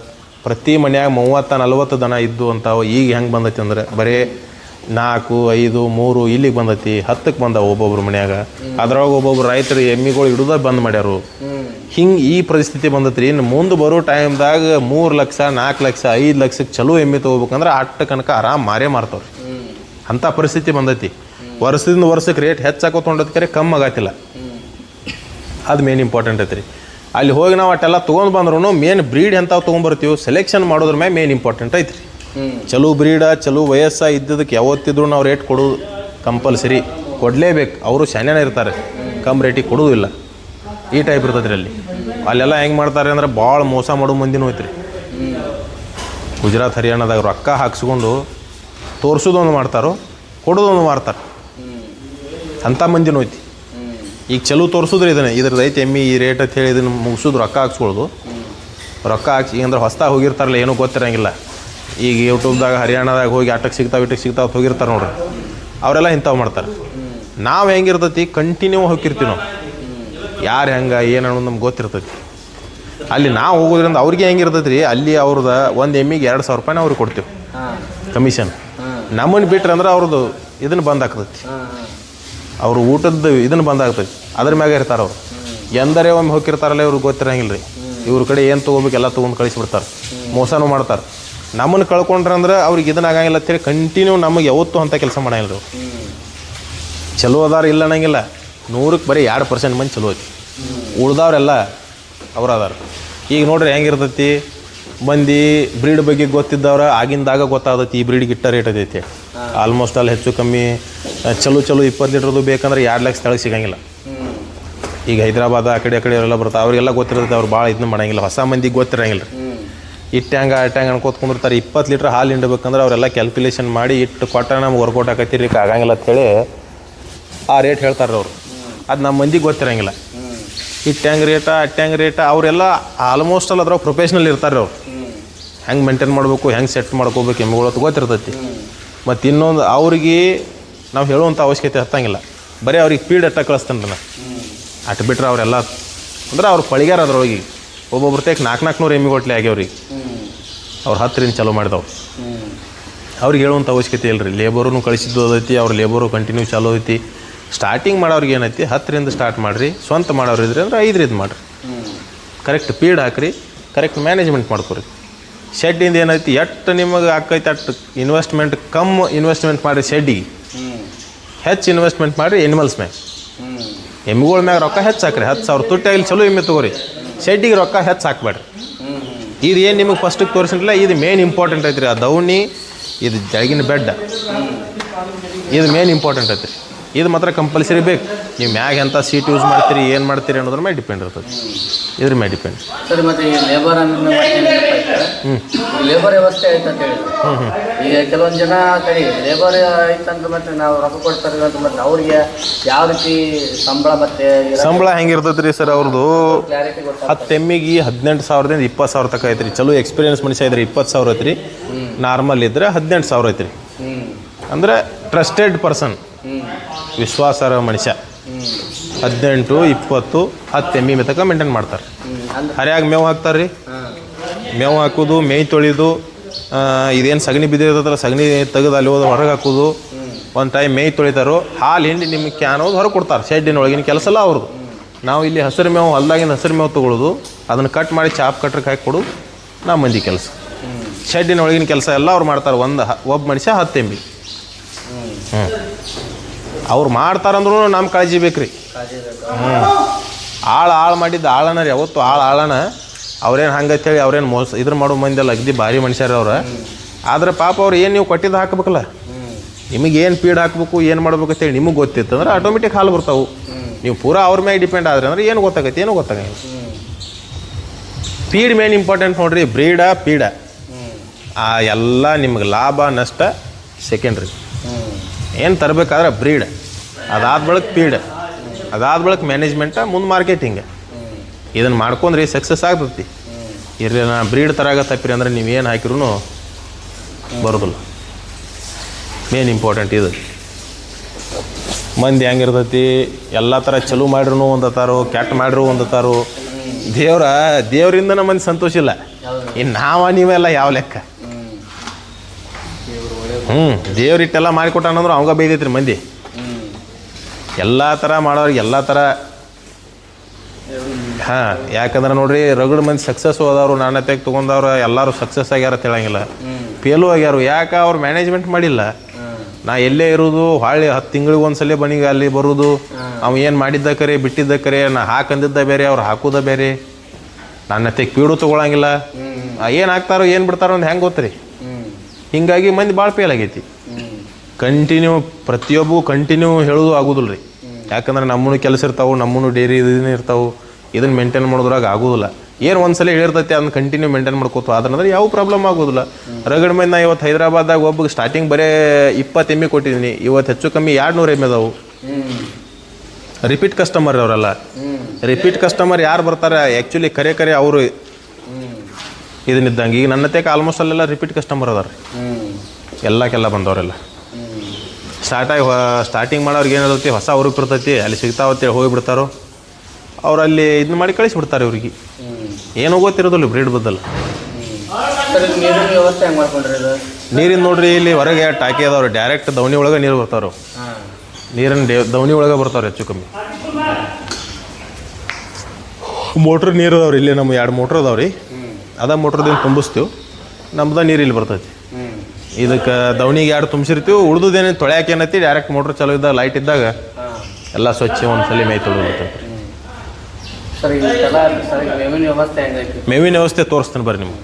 ಪ್ರತಿ ಮನ್ಯಾಗ ಮೂವತ್ತ ನಲ್ವತ್ತು ದನ ಇದ್ದು ಅಂತಾವು ಈಗ ಹೆಂಗೆ ಬಂದೈತಿ ಅಂದ್ರೆ ಬರೀ ನಾಲ್ಕು ಐದು ಮೂರು ಇಲ್ಲಿಗೆ ಬಂದೈತಿ ಹತ್ತಕ್ಕೆ ಬಂದಾವ ಒಬ್ಬೊಬ್ರು ಮನ್ಯಾಗ. ಅದ್ರೊಳಗೆ ಒಬ್ಬೊಬ್ರು ರೈತರು ಎಮ್ಮಿಗಳು ಹಿಡಿದ ಬಂದ್ ಮಾಡ್ಯಾರು. ಹಿಂಗೆ ಈ ಪರಿಸ್ಥಿತಿ ಬಂದೈತ್ರಿ. ಇನ್ನು ಮುಂದೆ ಬರೋ ಟೈಮ್ದಾಗ ಮೂರು ಲಕ್ಷ ನಾಲ್ಕು ಲಕ್ಷ ಐದು ಲಕ್ಷಕ್ಕೆ ಚಲೋ ಎಮ್ಮೆ ತೊಗೋಬೇಕಂದ್ರೆ ಅಟ್ಟ ಕನಕ ಆರಾಮ್ ಮಾರೇ ಮಾರ್ತಾವ್ರಿ. ಅಂಥ ಪರಿಸ್ಥಿತಿ ಬಂದೈತಿ. ವರ್ಷದಿಂದ ವರ್ಷಕ್ಕೆ ರೇಟ್ ಹೆಚ್ಚಾಕೋತ ಹೊಂಡದ್ಕರೆ ಕಮ್ಮಿ ಆಗತ್ತಿಲ್ಲ. ಅದು ಮೇನ್ ಇಂಪಾರ್ಟೆಂಟ್ ಐತ್ರಿ. ಅಲ್ಲಿ ಹೋಗಿ ನಾವು ಅಟ್ಟೆಲ್ಲ ತೊಗೊಂಡು ಬಂದ್ರೂ ಮೇನ್ ಬ್ರೀಡ್ ಎಂಥವು ತೊಗೊಂಬರ್ತೀವಿ ಸೆಲೆಕ್ಷನ್ ಮಾಡೋದ್ರ ಮೇಲೆ ಮೇನ್ ಇಂಪಾರ್ಟೆಂಟ್ ಐತ್ರಿ. ರೀ ಚಲೋ ಬ್ರೀಡ ಚಲೋ ವಯಸ್ಸ ಇದ್ದದಕ್ಕೆ ಯಾವತ್ತಿದ್ರು ನಾವು ರೇಟ್ ಕೊಡೋದು ಕಂಪಲ್ಸರಿ ಕೊಡಲೇಬೇಕು. ಅವರು ಶಾನ್ಯನ ಇರ್ತಾರೆ. ಕಮ್ಮಿ ರೇಟಿಗೆ ಕೊಡೋದಿಲ್ಲ. ಈ ಟೈಪ್ ಇರ್ತದ್ರಿ ಅಲ್ಲಿ. ಅಲ್ಲೆಲ್ಲ ಹೆಂಗೆ ಮಾಡ್ತಾರೆ ಅಂದ್ರೆ ಭಾಳ ಮೋಸ ಮಾಡೋ ಮಂದಿನೂ ಐತ್ರಿ. ಗುಜರಾತ್ ಹರಿಯಾಣದಾಗ ರೊಕ್ಕ ಹಾಕ್ಸ್ಕೊಂಡು ತೋರಿಸೋದೊಂದು ಮಾಡ್ತಾರೋ ಕೊಡೋದೊಂದು ಮಾಡ್ತಾರೆ. ಅಂಥ ಮಂದಿನೂ ಐತಿ. ಈಗ ಚಲೋ ತೋರಿಸಿದ್ರೆ ಇದನ್ನು. ಇದ್ರದ್ದು ಐತೆ ಎಮ್ಮಿ ಈ ರೇಟ್ ಅಂತ ಹೇಳಿ ಇದನ್ನು ಮುಗಿಸೋದು ರೊಕ್ಕ ಹಾಕ್ಸ್ಕೊಳ್ಳೋದು ರೊಕ್ಕ ಹಾಕ್ಸಿ ಈಗಂದ್ರೆ ಅಂದ್ರೆ ಹೊಸ್ದಾಗಿ ಹೋಗಿರ್ತಾರಲ್ಲ ಏನೂ ಗೊತ್ತಿರಂಗಿಲ್ಲ. ಈಗ ಯೂಟ್ಯೂಬ್ದಾಗ ಹರಿಯಾಣದಾಗ ಹೋಗಿ ಆಟಕ್ಕೆ ಸಿಗ್ತಾವೆ ಇಟ್ಟಕ್ಕೆ ಸಿಗ್ತಾವೆ ಅಂತ ಹೋಗಿರ್ತಾರೆ ನೋಡ್ರಿ. ಅವರೆಲ್ಲ ಇಂಥವು ಮಾಡ್ತಾರೆ. ನಾವು ಹೆಂಗಿರ್ತೈತಿ ಕಂಟಿನ್ಯೂ ಹೋಗಿರ್ತೀವಿ ನಾವು. ಯಾರು ಹೆಂಗೆ ಏನು ಅನ್ನೋದು ನಮ್ಗೆ ಗೊತ್ತಿರ್ತೈತಿ. ಅಲ್ಲಿ ನಾವು ಹೋಗೋದ್ರಿಂದ ಅವ್ರಿಗೆ ಹೆಂಗಿರ್ತೈತಿ ರೀ ಅಲ್ಲಿ ಅವ್ರದ್ದು ಒಂದು ಎಮ್ಮಿಗೆ ಎರಡು ಸಾವಿರ ರೂಪಾಯಿನ ಅವ್ರಿಗೆ ಕೊಡ್ತೀವಿ. ಕಮಿಷನ್. ನಮ್ಮನ್ನು ಬಿಟ್ರೆ ಅಂದ್ರೆ ಅವ್ರದ್ದು ಇದನ್ನು ಬಂದ್ ಆಗ್ತೈತಿ ಅವ್ರ ಊಟದ ಇದನ್ನು ಬಂದಾಗ್ತೈತಿ ಅದ್ರ ಮ್ಯಾಗ ಇರ್ತಾರೆ ಅವ್ರು. ಎಂದರೆ ಒಮ್ಮೆ ಹೋಗಿರ್ತಾರಲ್ಲ ಇವ್ರಿಗೆ ಗೊತ್ತಿರಂಗಿಲ್ಲ ರೀ ಇವ್ರ ಕಡೆ ಏನು ತೊಗೋಬೇಕು ಎಲ್ಲ ತೊಗೊಂಡು ಕಳಿಸ್ಬಿಡ್ತಾರೆ. ಮೋಸನೂ ಮಾಡ್ತಾರೆ. ನಮ್ಮನ್ನು ಕಳ್ಕೊಂಡ್ರೆ ಅಂದ್ರೆ ಅವ್ರಿಗೆ ಇದನ್ನ ಆಗಂಗಿಲ್ಲ ಅಂತೇಳಿ ಕಂಟಿನ್ಯೂ ನಮಗೆ ಯಾವತ್ತು ಅಂತ ಕೆಲಸ ಮಾಡಂಗಿಲ್ಲ ಅವ್ರು. ಚಲೋ ಅದಾರ ಇಲ್ಲ ಅನ್ನಂಗಿಲ್ಲ. ನೂರಕ್ಕೆ ಬರೀ ಎರಡು ಪರ್ಸೆಂಟ್ ಮಂದಿ ಚಲೋ ಐತಿ. ಉಳ್ದವ್ರೆಲ್ಲ ಅವ್ರು ಅದಾರ. ಈಗ ನೋಡ್ರಿ ಹೆಂಗಿರ್ತೈತಿ? ಮಂದಿ ಬ್ರೀಡ್ ಬಗ್ಗೆ ಗೊತ್ತಿದ್ದವ್ರ, ಆಗಿಂದಾಗ ಗೊತ್ತಾದತಿ ಈ ಬ್ರೀಡ್ಗೆ ಇಟ್ಟ ರೇಟ್ ಐತಿ ಆಲ್ಮೋಸ್ಟ್ ಅಲ್ಲಿ ಹೆಚ್ಚು ಕಮ್ಮಿ ಚಲೋ ಚಲೋ ಇಪ್ಪತ್ತು ಲೀಟ್ರದ್ದು ಬೇಕಂದ್ರೆ ಎರಡು ಲಕ್ಷ ಸ್ಥಳಕ್ಕೆ ಸಿಗಂಗಿಲ್ಲ. ಈಗ ಹೈದರಾಬಾದ್ ಆ ಕಡೆ ಆ ಕಡೆ ಎಲ್ಲ ಬರ್ತಾರೆ ಅವರಿಗೆಲ್ಲ ಗೊತ್ತಿರ್ತೈತೆ, ಅವ್ರು ಭಾಳ ಇದನ್ನ ಮಾಡಂಗಿಲ್ಲ. ಹೊಸ ಮಂದಿಗೆ ಗೊತ್ತಿರಂಗಿಲ್ಲ ರೀ ಹ್ಯಾಂಗ ಇಟ್ಟಂಗೆ ಅಟ್ಟಂಗೆ ಅನ್ಕೋತ ಕುಂದಿರ್ತಾರೆ. ಇಪ್ಪತ್ತು ಲೀಟ್ರ್ ಹಾಲು ಹಿಂಡಬೇಕಂದ್ರೆ ಅವರೆಲ್ಲ ಕ್ಯಾಲ್ಕುಲೇಷನ್ ಮಾಡಿ ಇಟ್ಟು ಕೊಟ್ಟ ನಮ್ಗೆ ವರ್ಕೌಟ್ ಆಕತ್ತಿರಿ ಆಗಂಗಿಲ್ಲ ಅಂತೇಳಿ ಆ ರೇಟ್ ಹೇಳ್ತಾರೆ ಅವರು. ಅದು ನಮ್ಮ ಮಂದಿಗೆ ಗೊತ್ತಿರಂಗಿಲ್ಲ. ಇಟ್ಟು ಹ್ಯಾಂಗೆ ರೇಟ ಅಟ್ಟಂಗೆ ರೇಟ ಅವರೆಲ್ಲ ಆಲ್ಮೋಸ್ಟ್ ಅಲ್ಲಿ ಅದ್ರಾಗ ಪ್ರೊಫೆಷ್ನಲ್ ಇರ್ತಾರೆ ಅವ್ರು. ಹೆಂಗೆ ಮೇಂಟೈನ್ ಮಾಡಬೇಕು ಹೆಂಗೆ ಸೆಟ್ ಮಾಡ್ಕೋಬೇಕು ಎಮ್ಮೆಗಳು ಗೊತ್ತಿರ್ತೈತಿ. ಮತ್ತು ಇನ್ನೊಂದು ಅವ್ರಿಗೆ ನಾವು ಹೇಳುವಂಥ ಅವಶ್ಯಕತೆ ಹತ್ತಂಗಿಲ್ಲ. ಬರೀ ಅವ್ರಿಗೆ ಪೀಡ್ ಅಟ್ಟ ಕಳಿಸ್ತಾನೆ ನಾನು ಅಟ್ ಬಿಟ್ರೆ ಅವರೆಲ್ಲ ಅಂದ್ರೆ ಅವ್ರು ಪಳಿಗಾರ ಅದ್ರೊಳಗೆ ಒಬ್ಬೊಬ್ರು ತೇಕ್ ನಾಲ್ಕು ನಾಲ್ಕುನೂರು ಎಮ್ಮಿ ಕೊಟ್ಲೆ ಆಗ್ಯಾವ್ರಿ. ಹ್ಞೂ ಅವ್ರು ಹತ್ತರಿಂದ ಚಾಲೂ ಮಾಡಿದವ್ರು. ಅವ್ರಿಗೆ ಹೇಳುವಂಥ ಅವಶ್ಯಕತೆ ಇಲ್ಲ ರೀ ಲೇಬರೂ ಕಳಿಸಿದ್ದು ಅದೈತಿ ಅವ್ರ ಲೇಬರು ಕಂಟಿನ್ಯೂ ಚಾಲೂ ಐತಿ. ಸ್ಟಾರ್ಟಿಂಗ್ ಮಾಡೋರಿಗೆ ಏನೈತಿ ಹತ್ತರಿಂದ ಸ್ಟಾರ್ಟ್ ಮಾಡಿರಿ. ಸ್ವಂತ ಮಾಡೋರು ಇದ್ರಿ ಅಂದ್ರೆ ಐದರಿಂದ ಮಾಡಿರಿ. ಕರೆಕ್ಟ್ ಪೀಡ್ ಹಾಕ್ರಿ ಕರೆಕ್ಟ್ ಮ್ಯಾನೇಜ್ಮೆಂಟ್ ಮಾಡ್ಕೊರಿ. ಶೆಡ್ಡಿಂದ ಏನೈತಿ? ಎಷ್ಟು ನಿಮಗೆ ಆಕೈತಿ? ಅಷ್ಟು ಇನ್ವೆಸ್ಟ್ಮೆಂಟ್ ಕಮ್ ಇನ್ವೆಸ್ಟ್ಮೆಂಟ್ ಮಾಡಿರಿ ಶೆಡ್ಡಿಗೆ ಹೆಚ್ಚು ಇನ್ವೆಸ್ಟ್ಮೆಂಟ್ ಮಾಡಿರಿ ಎನಿಮಲ್ಸ್ ಮ್ಯಾಗ. ಎಮ್ಮಿಗಳ ಮ್ಯಾಗ ರೊಕ್ಕ ಹೆಚ್ಚು ಹಾಕ್ರಿ. ಹತ್ತು ಸಾವಿರ ತುಟ್ಟಾಗಲಿ ಚಲೋ ಎಮ್ಮೆ ತೊಗೊರಿ. ಶೆಡ್ಡಿಗೆ ರೊಕ್ಕ ಹೆಚ್ಚು ಹಾಕ್ಬೇಡ್ರಿ. ಇದು ಏನು ನಿಮಗೆ ಫಸ್ಟಿಗೆ ತೋರಿಸಿಲ್ಲ ಇದು ಮೇನ್ ಇಂಪಾರ್ಟೆಂಟ್ ಐತ್ರಿ. ಆ ದೌಣಿ, ಇದು ಜಳಗಿನ ಬೆಡ್ ಇದು ಮೇನ್ ಇಂಪಾರ್ಟೆಂಟ್ ಐತ್ರಿ. ಇದು ಮಾತ್ರ ಕಂಪಲ್ಸರಿ ಬೇಕು. ನೀವು ಮ್ಯಾಗ ಎಂಥ ಸೀಟ್ ಯೂಸ್ ಮಾಡ್ತೀರಿ ಏನು ಮಾಡ್ತೀರಿ ಅನ್ನೋದ್ರ ಮೇಲೆ ಡಿಪೆಂಡ್ ಇರ್ತದೆ. ಇದ್ರ ಮೇಲೆ ಡಿಪೆಂಡ್ ಸರ್ ಮತ್ತೆ ಈ ಲೇಬರ್ ಹ್ಞೂ ಈ ಲೇಬರ್ ವ್ಯವಸ್ಥೆ ಆಯ್ತು ಅಂತ ಹೇಳಿದ್ರು ಈಗ ಕೆಲವೊಂದು ಜನ ಕಡೆ ಲೇಬರ್ ಆಯ್ತಂದ್ರೆ ಮತ್ತೆ ನಾವು ರೊಕ್ಕ ಕೊಡ್ತಾರೆ ಅಂತ ಮತ್ತೆ ಅವ್ರಿಗೆ ಯಾವ ರೀತಿ ಸಂಬಳ ಮತ್ತೆ ಸಂಬಳ ಹೆಂಗಿರ್ತೈತೆ ರೀ ಸರ್ ಅವ್ರದ್ದು ಹತ್ತು ಎಮ್ಮಿಗೆ ಹದಿನೆಂಟು ಸಾವಿರದಿಂದ ಇಪ್ಪತ್ತು ಸಾವಿರ ತನಕ ಐತ್ರಿ. ಚಲೋ ಎಕ್ಸ್ಪೀರಿಯನ್ಸ್ ಮನುಷ್ಯ ಇದ್ರೆ ಇಪ್ಪತ್ತು ಸಾವಿರ ಐತ್ರಿ. ನಾರ್ಮಲ್ ಇದ್ರೆ ಹದಿನೆಂಟು ಸಾವಿರ ಐತ್ರಿ. ಹ್ಞೂ ಅಂದ್ರೆ ಟ್ರಸ್ಟೆಡ್ ಪರ್ಸನ್ ಹ್ಞೂ ವಿಶ್ವಾಸಾರ್ಹ ಮನುಷ್ಯ. ಹದಿನೆಂಟು, ಇಪ್ಪತ್ತು, ಹತ್ತು ಎಮ್ಮಿ ಮೆತಕ ಮೇಂಟೈನ್ ಮಾಡ್ತಾರೆ. ಹರಿಯಾಗಿ ಮೇವು ಹಾಕ್ತಾರೆ ರೀ ಮೇವು ಹಾಕೋದು, ಮೇಯ್ ತೊಳೆಯೋದು ಇದೇನು ಸಗಣಿ ಬಿದ್ದಿರ್ತದಲ್ಲ ಸಗಣಿ ತೆಗೆದು ಅಲ್ಲಿ ಹೋದ ಹೊರಗೆ ಹಾಕೋದು. ಒಂದು ಟೈಮ್ ಮೇಯ್ ತೊಳಿತಾರೋ, ಹಾಲು ಹಿಂಡಿ ನಿಮಗೆ ಕ್ಯಾನ್ ಹೋದು ಹೊರಗೆ ಕೊಡ್ತಾರೆ ಶೆಡ್ಡಿನ ಒಳಗಿನ ಕೆಲಸ ಎಲ್ಲ ಅವ್ರದ್ದು. ನಾವು ಇಲ್ಲಿ ಹಸಿರು ಮೇವು ಹೊಲ್ದಾಗಿನ ಹಸಿರು ಮೇವು ತೊಗೊಳೋದು. ಅದನ್ನು ಕಟ್ ಮಾಡಿ ಚಾಪ್ ಕಟ್ರಕ್ಕೆ ಹಾಕಿ ಕೊಡು ನಾ ಮಂದಿ ಕೆಲಸ. ಶೆಡ್ಡಿನ ಒಳಗಿನ ಕೆಲಸ ಎಲ್ಲ ಅವ್ರು ಮಾಡ್ತಾರೆ, ಒಂದು ಒಬ್ಬ ಮನುಷ್ಯ ಹತ್ತು ಎಮ್ಮಿ ಹ್ಞೂ ಅವ್ರು ಮಾಡ್ತಾರಂದ್ರೂ ನಮ್ಮ ಕಾಳಜಿ ಬೇಕು. ರೀ ಹ್ಞೂ ಆಳು ಆಳು ಮಾಡಿದ್ದು ಆಳನ ರೀ ಯಾವತ್ತು ಆಳು ಆಳನ ಅವ್ರೇನು ಹಂಗಂತೇಳಿ ಅವ್ರೇನು ಮೋಸ ಇದ್ರ ಮಾಡೋ ಮಂದಿಲ್ಲ ಅಗದಿ ಭಾರಿ ಮನುಷ್ಯರು ಅವ್ರು. ಆದ್ರೆ ಪಾಪ ಅವ್ರು ಏನು ನೀವು ಕೊಟ್ಟಿದ್ದು ಹಾಕ್ಬೇಕಲ್ಲ? ನಿಮಗೇನು ನಿಮಗೆ ಏನು ಪೀಡ್ ಹಾಕ್ಬೇಕು ಏನು ಮಾಡ್ಬೇಕು ಅಂತೇಳಿ ನಿಮಗೆ ಗೊತ್ತಿತ್ತು ಅಂದ್ರೆ ಆಟೋಮೆಟಿಕ್ ಹಾಲು ಬರ್ತಾವೆ. ನೀವು ಪೂರಾ ಅವ್ರ ಮೇಲೆ ಡಿಪೆಂಡ್ ಆದ್ರೆ ಅಂದ್ರೆ ಏನು ಗೊತ್ತಾಗೈತೆ ಏನು ಗೊತ್ತಾಗಲ್ಲ ಪೀಡ್ ಫೀಡ್ ಮೇನ್ ಇಂಪಾರ್ಟೆಂಟ್ ನೋಡ್ರಿ ಬ್ರೀಡ ಪೀಡ. ಆ ಎಲ್ಲ ನಿಮ್ಗೆ ಲಾಭ ನಷ್ಟ ಸೆಕೆಂಡ್ರಿ ಏನು ತರಬೇಕಾದ್ರೆ ಬ್ರೀಡ್ ಅದಾದ ಬಳಿಕ ಪೀಡ್ ಅದಾದ ಬಳಿಕ ಮ್ಯಾನೇಜ್ಮೆಂಟ ಮುಂದೆ ಮಾರ್ಕೆಟಿಂಗ್ ಇದನ್ನು ಮಾಡ್ಕೊಂಡ್ರಿ ಸಕ್ಸಸ್ ಆಗ್ತೈತಿ. ಇರಲಿ ನಾನು ಬ್ರೀಡ್ ತರಾಗತ್ತಪ್ಪಿರಿ ಅಂದ್ರೆ ನೀವೇನು ಹಾಕಿರೂ ಬರೋದಿಲ್ಲ. ಮೇನ್ ಇಂಪಾರ್ಟೆಂಟ್ ಇದು. ಮಂದಿ ಹೆಂಗಿರ್ತೈತಿ? ಎಲ್ಲ ಥರ ಚಲೋ ಮಾಡಿರೂ ಒಂದತ್ತಾರು ಕೆಟ್ಟ ಮಾಡಿರು ಒಂದತ್ತಾರು ದೇವ್ರ ದೇವರಿಂದ ನಮ್ಮ ಮಂದಿ ಸಂತೋಷ ಇಲ್ಲ. ಇನ್ನು ನಾವ ನೀವೆಲ್ಲ ಯಾವ ಲೆಕ್ಕ? ಹ್ಞೂ ದೇವ್ರಿಟ್ಟೆಲ್ಲ ಇಟ್ಟೆಲ್ಲ ಮಾಡಿಕೊಟ್ಟಾನಂದ್ರೆ ಅವಂಗ ಬೈದೈತ್ರಿ ಮಂದಿ. ಎಲ್ಲಾ ಥರ ಮಾಡೋರಿಗೆ ಎಲ್ಲ ಥರ ಹಾಂ, ಯಾಕಂದ್ರೆ ನೋಡ್ರಿ, ರಗಡ್ ಮಂದಿ ಸಕ್ಸಸ್ ಹೋದವರು, ನಾಣ್ಯತೆಗೆ ತೊಗೊಂಡವ್ರು ಎಲ್ಲರೂ ಸಕ್ಸಸ್ ಆಗ್ಯಾರ ಹ್ಞೂ ಫೇಲು ಆಗ್ಯಾರು, ಯಾಕೆ ಅವ್ರು ಮ್ಯಾನೇಜ್ಮೆಂಟ್ ಮಾಡಿಲ್ಲ. ನಾ ಎಲ್ಲೇ ಇರೋದು, ಹೊಳ್ಳಿ ಹತ್ತು ತಿಂಗಳಿಗೆ ಒಂದ್ಸಲ ಬನಿಗೆ ಅಲ್ಲಿ ಬರೋದು. ಅವ ಏನು ಮಾಡಿದ್ದ ಕರೆ, ಬಿಟ್ಟಿದ್ದ ಕರೆ, ನಾ ಹಾಕಂದಿದ್ದ ಬೇರೆ, ಅವ್ರು ಹಾಕೋದ ಬೇರೆ. ನಾಣ್ಯತೆಗೆ ಪೀಡು ತೊಗೊಳಂಗಿಲ್ಲ. ಏನು ಹಾಕ್ತಾರೋ, ಏನು ಬಿಡ್ತಾರೋ ಅಂತ ಹೆಂಗೆ ಗೊತ್ತ್ರಿ? ಹಿಂಗಾಗಿ ಮಂದಿ ಭಾಳ ಫೇಲ್ ಆಗೈತಿ. ಕಂಟಿನ್ಯೂ ಪ್ರತಿಯೊಬ್ಬ ಕಂಟಿನ್ಯೂ ಹೇಳೋದು ಆಗೋದಿಲ್ಲ ರೀ ಯಾಕಂದ್ರೆ ನಮ್ಮನು ಕೆಲಸ ಇರ್ತಾವೆ ನಮ್ಮನು ಡೈರಿ ಇದನ್ನು ಇರ್ತಾವೆ ಇದನ್ನ ಮೇಂಟೈನ್ ಮಾಡೋದ್ರಾಗ ಆಗೋದಿಲ್ಲ. ಏನು ಒಂದ್ಸಲ ಹೇಳಿರ್ತೈತಿ ಅದನ್ನ ಕಂಟಿನ್ಯೂ ಮೇಂಟೈನ್ ಮಾಡ್ಕೋತು. ಅದನ್ನಂದ್ರೆ ಯಾವ ಪ್ರಾಬ್ಲಮ್ ಆಗೋದಿಲ್ಲ. ರಗಡ್ ಮೈನ ನಾ ಇವತ್ತು ಹೈದರಾಬಾದಾಗ ಒಬ್ಬ ಸ್ಟಾರ್ಟಿಂಗ್ ಬರೇ ಇಪ್ಪತ್ತು ಎಮ್ಮೆ ಕೊಟ್ಟಿದ್ದೀನಿ. ಇವತ್ತು ಹೆಚ್ಚು ಕಮ್ಮಿ ಎರಡು ನೂರು ಎಮ್ಮೆ ಅದಾವು. ರಿಪೀಟ್ ಕಸ್ಟಮರ್ ಅವರೆಲ್ಲ. ರಿಪೀಟ್ ಕಸ್ಟಮರ್ ಯಾರು ಬರ್ತಾರೆ? ಆ್ಯಕ್ಚುಲಿ ಕರೆ ಕರೆ ಅವರು ಇದನ್ನಿದ್ದಂಗೆ. ಈಗ ನನ್ನ ತೇಕ ಆಲ್ಮೋಸ್ಟ್ ಅಲ್ಲೆಲ್ಲ ರಿಪೀಟ್ ಕಸ್ಟಮರ್ ಅದಾರ ರೀ. ಎಲ್ಲಕ್ಕೆಲ್ಲ ಬಂದವರೆಲ್ಲ. ಸ್ಟಾರ್ಟ್ ಸ್ಟಾರ್ಟಾಗಿ ಸ್ಟಾರ್ಟಿಂಗ್ ಮಾಡೋರಿಗೆ ಏನಿರುತ್ತೆ ಹೊಸ ಊರಿಗೆ ಬರ್ತೈತಿ ಅಲ್ಲಿ ಸಿಗ್ತಾವತ್ತೇಳಿ ಹೋಗಿಬಿಡ್ತಾರೋ ಅವ್ರು ಅಲ್ಲಿ ಇದನ್ನ ಮಾಡಿ ಕಳಿಸ್ಬಿಡ್ತಾರೆ ಇವ್ರಿಗೆ. ಏನೋ ಗೊತ್ತಿರೋದಿಲ್ಲ ಬ್ರೀಡ್ ಬದಲು ನೀರಿನ ನೋಡ್ರಿ ಇಲ್ಲಿ ಹೊರಗೆ ಟಾಕಿ ಅದಾವ್ರಿ ಡೈರೆಕ್ಟ್ ದವಣಿ ಒಳಗೆ ನೀರು ಬರ್ತಾವ್ರು ಹಾಂ. ನೀರಿನ ಡೇ ದವಣಿ ಒಳಗೆ ಬರ್ತಾವ್ರಿ ಹೆಚ್ಚು ಕಮ್ಮಿ. ಮೋಟ್ರ್ ನೀರು ಅದಾವ್ರಿ ಇಲ್ಲಿ ನಮ್ಮ ಎರಡು ಮೋಟ್ರ್ ಅದಾವ್ರಿ. ಅದ ಮೋಟ್ರದಿಂದ ತುಂಬಿಸ್ತೀವಿ. ನಮ್ದ ನೀರು ಇಲ್ಲಿ ಬರ್ತೈತಿ. ಇದಕ್ಕೆ ದವಣಿಗೆ ಎರಡು ತುಂಬಿಸಿರ್ತೀವಿ ಉಳ್ದುದೇನು ತೊಳ್ಯಾಕೆ ಏನೈತಿ ಡೈರೆಕ್ಟ್ ಮೋಟ್ರ್ ಚಲೋ ಇದ್ದಾಗ ಲೈಟ್ ಇದ್ದಾಗ ಎಲ್ಲ ಸ್ವಚ್ಛ ಒಂದ್ಸಲಿ ಮೈ ಹೆಂಗೈತಿ? ಮೇವಿನ ವ್ಯವಸ್ಥೆ ತೋರಿಸ್ತೀನಿ ಬರ್ರಿ ನಿಮ್ಗೆ.